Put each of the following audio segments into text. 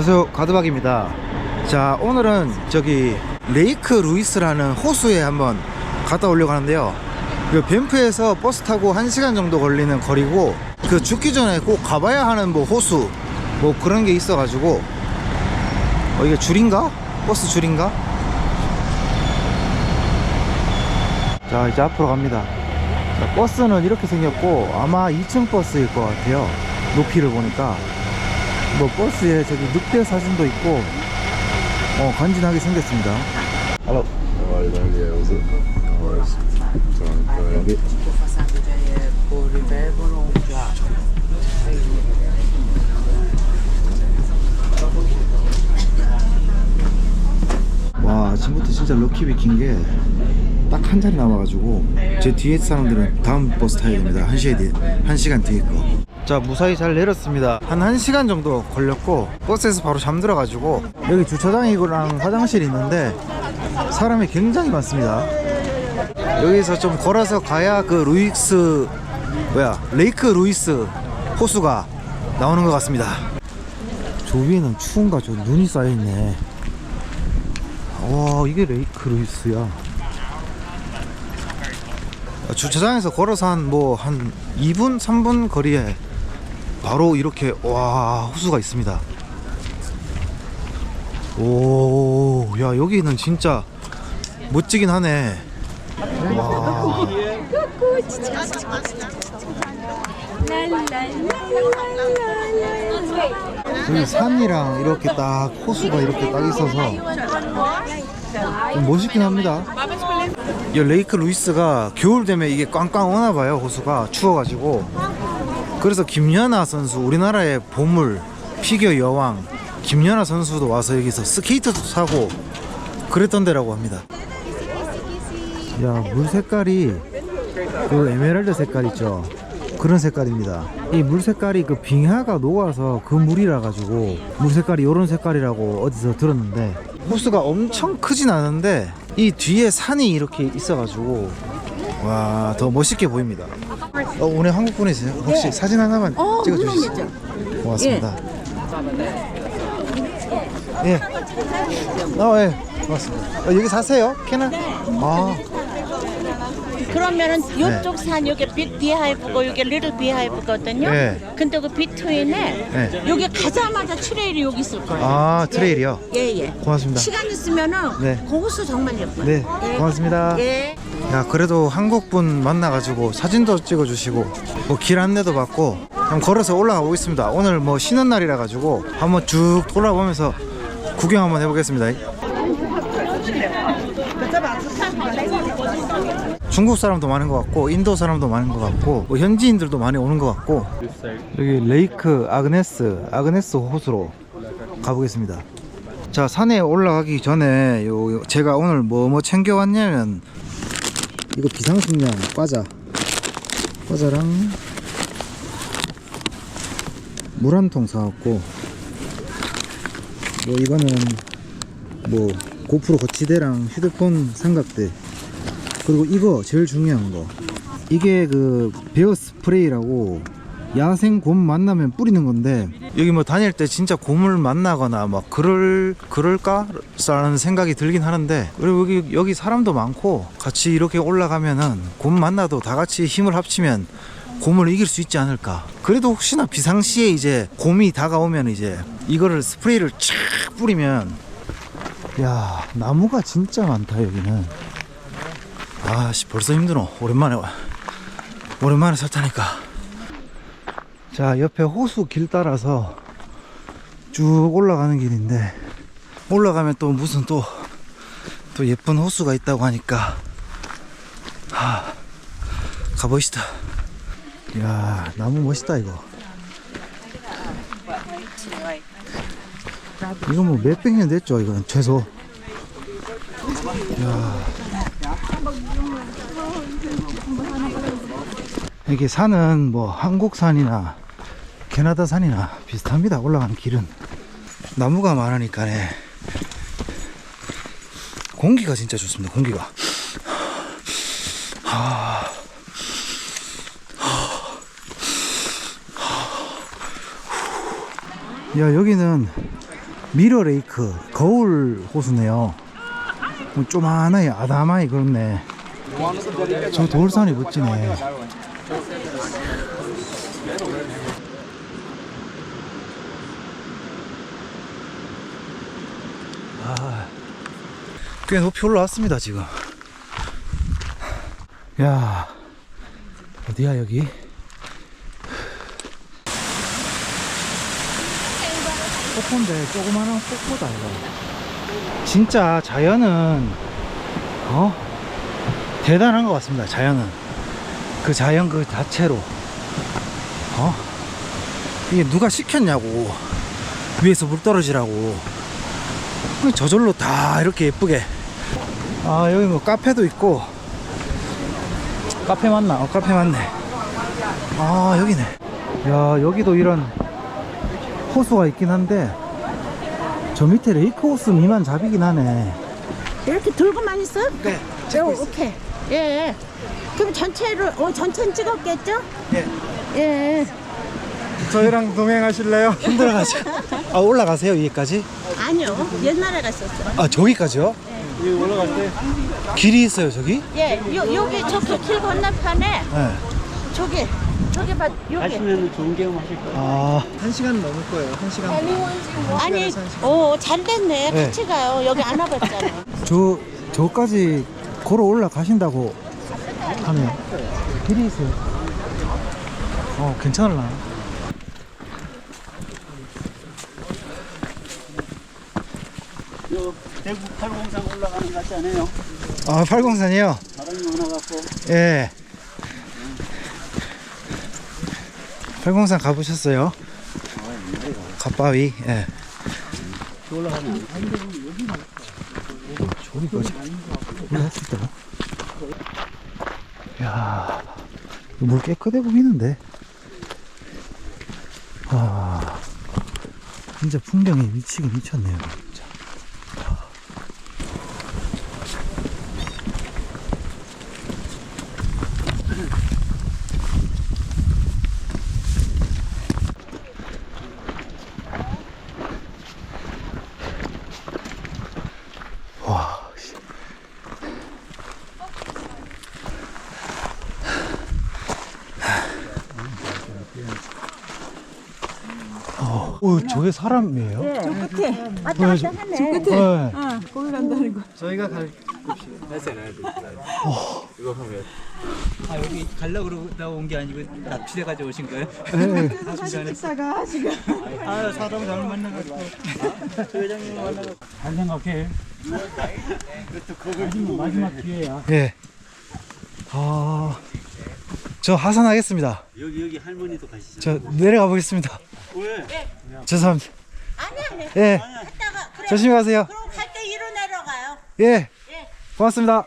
안녕하세요. 가드박입니다. 자 오늘은 저기 레이크 루이스라는 호수에 한번 갔다 오려고 하는데요. 그 밴프에서 버스 타고 1시간 정도 걸리는 거리고 그 죽기 전에 꼭 가봐야 하는 뭐 호수 뭐 그런 게 있어 가지고. 어 이게 줄인가? 버스 줄인가? 자 이제 앞으로 갑니다. 자, 버스는 이렇게 생겼고 아마 2층 버스일 것 같아요. 높이를 보니까 뭐 버스에 저기 늑대 사진도 있고 어 간지나게 생겼습니다 Hello. How are you, man? Yeah, was it? No worries. It's all right. Go ahead. 여기 와 아침부터 진짜 럭키비 긴게딱한 자리 남아가지고 제 뒤에 사람들은 다음 버스 타야 됩니다 한 시간 뒤에 한 시간 뒤에 거 자 무사히 잘 내렸습니다. 한 1시간 정도 걸렸고 버스에서 바로 잠들어 가지고 여기 주차장이랑 화장실이 있는데 사람이 굉장히 많습니다. 여기서 좀 걸어서 가야 그 루이스 뭐야 레이크 루이스 호수가 나오는 것 같습니다. 저 위에는 추운가? 저 눈이 쌓여있네. 와 이게 레이크 루이스야. 주차장에서 걸어서 한 뭐한 2분 3분 거리에 바로 이렇게 와 호수가 있습니다. 오 야 여기는 진짜 멋지긴 하네. 와. 여기 산이랑 이렇게 딱 호수가 이렇게 딱 있어서 좀 멋있긴 합니다. 이 레이크 루이스가 겨울 되면 이게 꽝꽝 오나 봐요 호수가. 추워가지고 그래서 김연아 선수 우리나라의 보물 피겨 여왕 김연아 선수도 와서 여기서 스케이트도 타고 그랬던 데라고 합니다. 야물 색깔이 그 에메랄드 색깔 있죠. 그런 색깔입니다. 이 물 색깔이 그 빙하가 녹아서 그 물이라 가지고 물 색깔이 이런 색깔이라고 어디서 들었는데 호수가 엄청 크진 않은데 이 뒤에 산이 이렇게 있어 가지고 와 더 멋있게 보입니다. 어, 오늘 한국 분이세요? 혹시 사진 하나만 어, 찍어주시죠. 고맙습니다. 예. 어, 예. 고맙습니다. 어, 여기 사세요? 캐나? 아. 그러면은 네. 이쪽 산 여기 빅 비하이브고 여기 리틀 비하이브거든요. 네. 근데 그 비트윈에 네. 여기 가자마자 트레일이 여기 있을 거예요. 아, 트레일이요? 예예. 고맙습니다. 시간 있으면은 네. 고수 정말 예뻐요. 네, 고맙습니다. 예. 야 그래도 한국 분 만나가지고 사진도 찍어주시고 뭐 길 안내도 받고 한번 걸어서 올라가 보겠습니다. 오늘 뭐 쉬는 날이라 가지고 한번 쭉 돌아보면서 구경 한번 해보겠습니다. 중국 사람도 많은 것 같고 인도 사람도 많은 것 같고 뭐 현지인들도 많이 오는 것 같고 여기 레이크 아그네스 아그네스 호수로 가보겠습니다. 자 산에 올라가기 전에 요 요- 제가 오늘 뭐뭐 챙겨왔냐면 이거 비상식량 과자. 과자랑 물 한 통 사왔고 뭐 이거는 뭐 고프로 거치대랑 휴대폰 삼각대. 그리고 이거 제일 중요한 거. 이게 그 베어 스프레이라고 야생 곰 만나면 뿌리는 건데 여기 뭐 다닐 때 진짜 곰을 만나거나 막 그럴 그럴까라는 생각이 들긴 하는데 그리고 여기 여기 사람도 많고 같이 이렇게 올라가면은 곰 만나도 다 같이 힘을 합치면 곰을 이길 수 있지 않을까. 그래도 혹시나 비상시에 이제 곰이 다가오면 이제 이거를 스프레이를 쫙 뿌리면 야 나무가 진짜 많다 여기는. 아씨 벌써 힘들어. 오랜만에 와. 오랜만에 샀다니까. 자 옆에 호수 길 따라서 쭉 올라가는 길인데 올라가면 또 무슨 또 또 예쁜 호수가 있다고 하니까 하 가보시다. 야 나무 멋있다 이거. 이거 뭐 몇백 년 됐죠 이건 최소? 야 이게 산은 뭐 한국산이나 캐나다산이나 비슷합니다 올라가는 길은 나무가 많으니까 네 공기가 진짜 좋습니다 공기가 야 여기는 미러 레이크 거울 호수네요. 뭐 조만하게 아담하게 그렇네. 저 돌산이 멋지네. 아, 꽤 높이 올라왔습니다 지금. 야, 어디야 여기? 폭포인데 조그마한 폭포다 이거. 진짜 자연은 어 대단한 것 같습니다. 자연은 그 자연 그 자체로. 어? 이게 누가 시켰냐고. 위에서 물 떨어지라고. 저절로 다 이렇게 예쁘게. 아 여기 뭐 카페도 있고. 카페 맞나? 어 카페 맞네. 아 여기네. 야 여기도 이런 호수가 있긴 한데 저 밑에 레이크 호수 미만 잡이긴 하네. 이렇게 들고만 있어? 네 어, 오케이. 예, 예. 그럼 전체를, 어, 전체는 찍었겠죠? 예. 예. 저희랑 동행하실래요? 힘들어가지고 아 올라가세요 위에까지? 아니요. 옛날에 갔었어. 아 저기까지요? 여기 올라갈 때 길이 있어요 저기? 예, 요, 여기 저기 길 건너편에 네. 저기, 저기 봐, 여기. 하시면 좋은 경험 하실 거예요. 아 한 시간 넘을 거예요. 한 시간. 아니, 오, 잘 됐네. 네. 같이 가요. 여기 안 와봤잖아. 저 저까지 걸어 올라가신다고 하네요. 길이 있어요. 어 괜찮을라. 요 대구 팔공산 올라가는 것 같지 않아요? 아 팔공산이요? 바람이 많아갖고 예. 팔공산 가보셨어요? 갓바위. 예. 올라가면 저기 뭐지? 올라갔을 때가. 야, 물 깨끗해 보이는데. 아, 진짜 풍경이 미치게 미쳤네요. 어, 어, 저게 사람이에요? 저 끝에. 왔다 갔다 하네. 네. 저희가 갈아 여기 갈라 그러다 온 게 아니고 납치돼 가져오신 거예요? 네. 아 사람 잘못 만나가지고. 회장님 만나가지고. 잘 생각해. 마지막, 마지막 기회야. 예. 아, 저 하산하겠습니다. 여기 여기 할머니도 가시죠. 저 내려가 보겠습니다. 왜? 죄송합니다. 아니, 아니. 예. 갔다가, 그래. 조심히 가세요. 그럼 갈때 이로 내려가요. 예. 고맙습니다.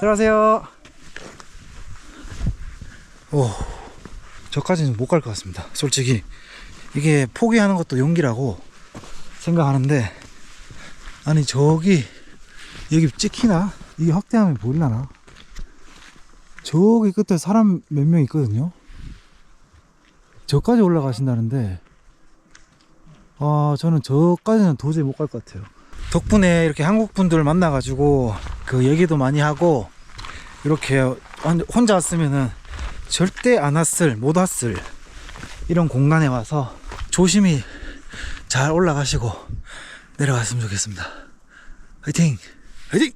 들어가세요. 오, 저까지는 못 갈 것 같습니다. 솔직히 이게 포기하는 것도 용기라고 생각하는데 아니 저기 여기 찍히나? 이게 확대하면 보일라나? 저기 끝에 사람 몇 명 있거든요. 저까지 올라가신다는데 아 저는 저까지는 도저히 못 갈 것 같아요. 덕분에 이렇게 한국 분들 만나 가지고 그 얘기도 많이 하고 이렇게 혼- 혼자 왔으면은 절대 안 왔을 못 왔을 이런 공간에 와서 조심히 잘 올라가시고 내려갔으면 좋겠습니다. 화이팅! 화이팅!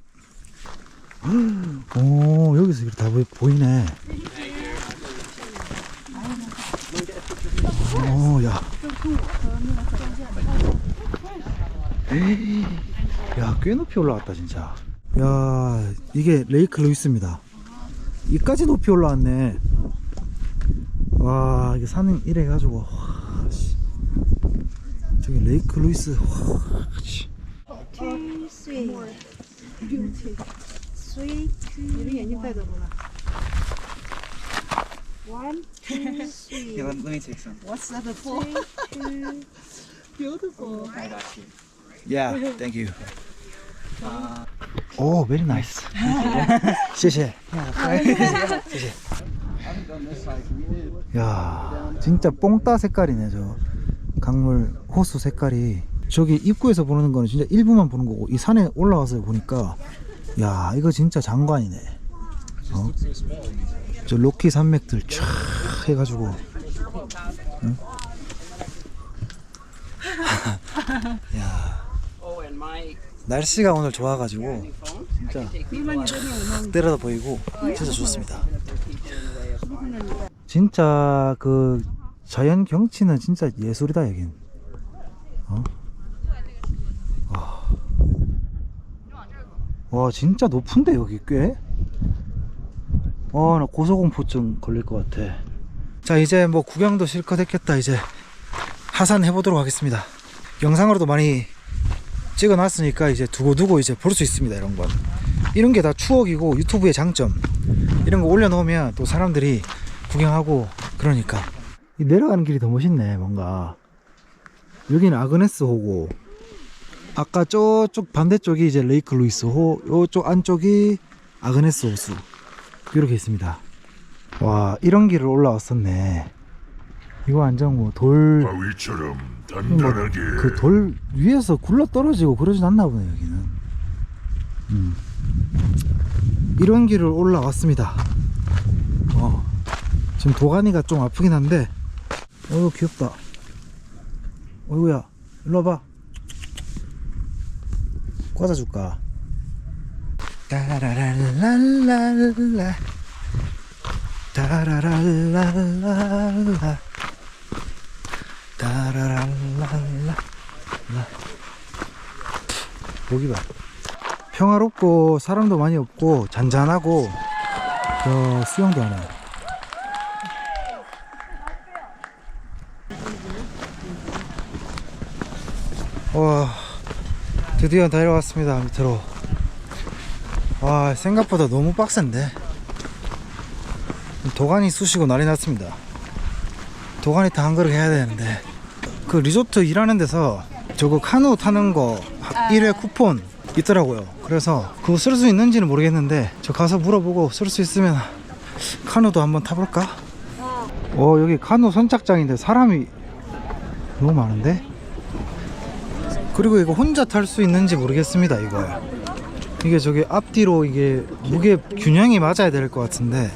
오 여기서 이렇게 다 보이, 보이네. 오 야. 에이. 야, 꽤 높이 올라왔다, 진짜. 야, 이게 레이크 루이스입니다. 이까지 높이 올라왔네. 와, 이게 산행 이래 가지고. 와, 씨. 저기 레이크 루이스. 와, 씨. 이건 너 One, two, three. Yeah, let, let me take some. What's that for? Two. Beautiful. I got you. Yeah, thank you. Uh, oh, very nice. 谢谢. 야, 진짜 뽕따 색깔이네 저 강물 호수 색깔이. 저기 입구에서 보는 거는 진짜 일부만 보는 거고 이 산에 올라와서 보니까 야 이거 진짜 장관이네. 어? 저 로키 산맥들 쫙 해가지고 응? 야 날씨가 오늘 좋아가지고 진짜 쫙 때려다 보이고 진짜 좋습니다 진짜 그 자연 경치는 진짜 예술이다 여긴 어? 와 진짜 높은데 여기 꽤? 어 나 고소공포증 걸릴 것 같아. 자 이제 뭐 구경도 실컷 했겠다 이제. 하산 해 보도록 하겠습니다. 영상으로도 많이 찍어 놨으니까 이제 두고두고 이제 볼 수 있습니다 이런 건. 이런 게 다 추억이고 유튜브의 장점. 이런 거 올려놓으면 또 사람들이 구경하고 그러니까. 이 내려가는 길이 더 멋있네 뭔가. 여기는 아그네스 호고. 아까 저쪽 반대쪽이 이제 레이크 루이스 호 요쪽 안쪽이 아그네스 호수 이렇게 있습니다. 와 이런 길을 올라왔었네. 이거 완전 뭐돌 바위처럼 단단하게. 그 돌 위에서 굴러 떨어지고 그러진 않나 보네 여기는. 음. 이런 길을 올라왔습니다. 어. 지금 도가니가 좀 아프긴 한데 어이구 귀엽다. 어이구야 일로 와봐. 과자 줄까 따라랄랄랄라 따라랄랄랄라. 따라랄랄라 보기 봐. 평화롭고 사람도 많이 없고 잔잔하고 저 수영도 하네 와 드디어 내려왔습니다 밑으로 와 생각보다 너무 빡센데. 도가니 쑤시고 난리 났습니다. 도가니 타한 그릇 해야 되는데. 그 리조트 일하는 데서 저거 카누 타는 거 1회 쿠폰 있더라고요. 그래서 그거 쓸 수 있는지는 모르겠는데 저 가서 물어보고 쓸 수 있으면 카누도 한번 타볼까? 어 여기 카누 선착장인데 사람이 너무 많은데? 그리고 이거 혼자 탈 수 있는지 모르겠습니다 이거 이게 저기 앞뒤로 이게 무게 균형이 맞아야 될 것 같은데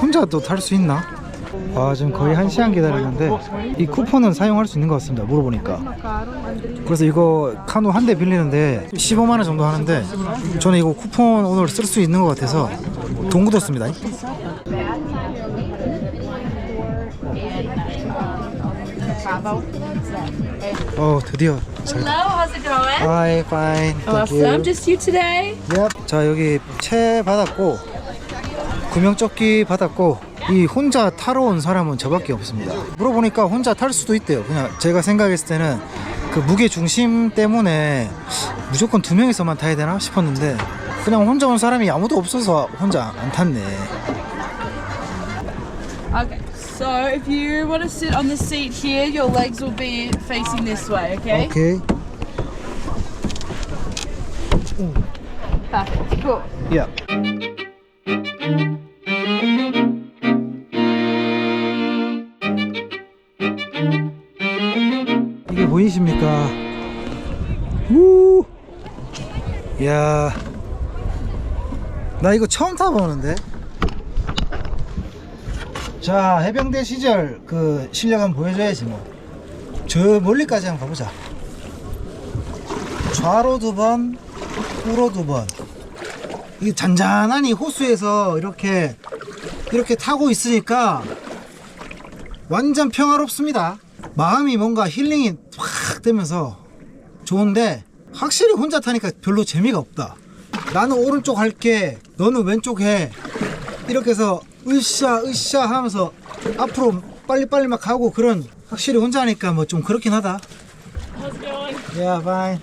혼자 또 탈 수 있나? 아 지금 거의 한 시간 기다리는데 이 쿠폰은 사용할 수 있는 것 같습니다 물어보니까 그래서 이거 카누 한 대 빌리는데 15만 원 정도 하는데 저는 이거 쿠폰 오늘 쓸 수 있는 것 같아서 돈 굳었습니다 어 드디어 잘 Hello, how's it going? Hi, fine. Thank Awesome. Just you today? Yep. 자 여기 채 받았고 구명조끼 받았고 이 혼자 타러 온 사람은 저밖에 없습니다. 물어보니까 혼자 탈 수도 있대요. 그냥 제가 생각했을 때는 그 무게 중심 때문에 무조건 두 명이서만 타야 되나 싶었는데 그냥 혼자 온 사람이 아무도 없어서 혼자 안 탔네. Okay. So if you want to sit on the seat here, your legs will be facing this way, okay? 오케이. Perfect. Cool. 야. 이게 보이십니까? 우! 야. 나 이거 처음 타보는데. 자, 해병대 시절 그 실력 한번 보여줘야지 뭐. 저 멀리까지 한번 가보자. 좌로 두 번, 우로 두 번. 이 잔잔하니 호수에서 이렇게 이렇게 타고 있으니까 완전 평화롭습니다. 마음이 뭔가 힐링이 확 되면서 좋은데 확실히 혼자 타니까 별로 재미가 없다. 나는 오른쪽 할게, 너는 왼쪽 해. 이렇게 해서 으쌰 으쌰 하면서 앞으로 빨리빨리 막 가고 그런 확실히 혼자 하니까 뭐 좀 그렇긴 하다. How's it going? Yeah, fine.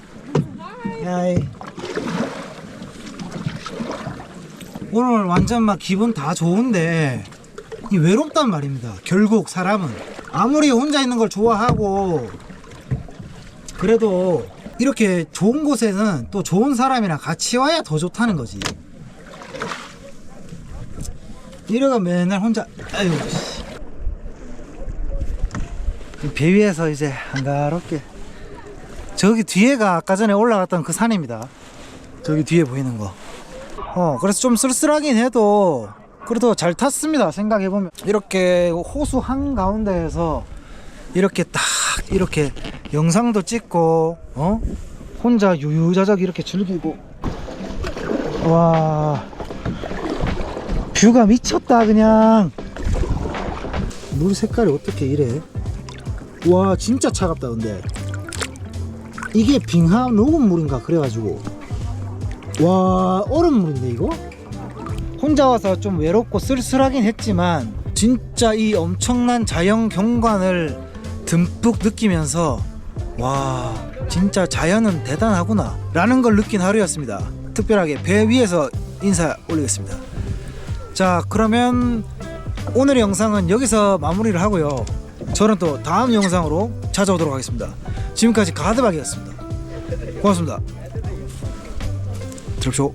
Hi. 오늘 완전 막 기분 다 좋은데 이 외롭단 말입니다. 결국 사람은 아무리 혼자 있는 걸 좋아하고 그래도 이렇게 좋은 곳에는 또 좋은 사람이랑 같이 와야 더 좋다는 거지. 이래가 맨날 혼자 아유 씨. 배 위에서 이제 한가롭게 저기 뒤에가 아까 전에 올라갔던 그 산입니다. 저기 뒤에 보이는 거. 어, 그래서 좀 쓸쓸하긴 해도 그래도 잘 탔습니다. 생각해 보면 이렇게 호수 한 가운데에서 이렇게 딱 이렇게 영상도 찍고 어 혼자 유유자적 이렇게 즐기고 와 뷰가 미쳤다 그냥. 물 색깔이 어떻게 이래? 와 진짜 차갑다 근데. 이게 빙하 녹은 물인가 그래가지고. 와 얼음물인데 이거? 혼자 와서 좀 외롭고 쓸쓸하긴 했지만 진짜 이 엄청난 자연 경관을 듬뿍 느끼면서 와 진짜 자연은 대단하구나 라는 걸 느낀 하루였습니다. 특별하게 배 위에서 인사 올리겠습니다 자 그러면 오늘의 영상은 여기서 마무리를 하고요. 저는 또 다음 영상으로 찾아오도록 하겠습니다. 지금까지 가드박이었습니다. 고맙습니다. 드랍쇼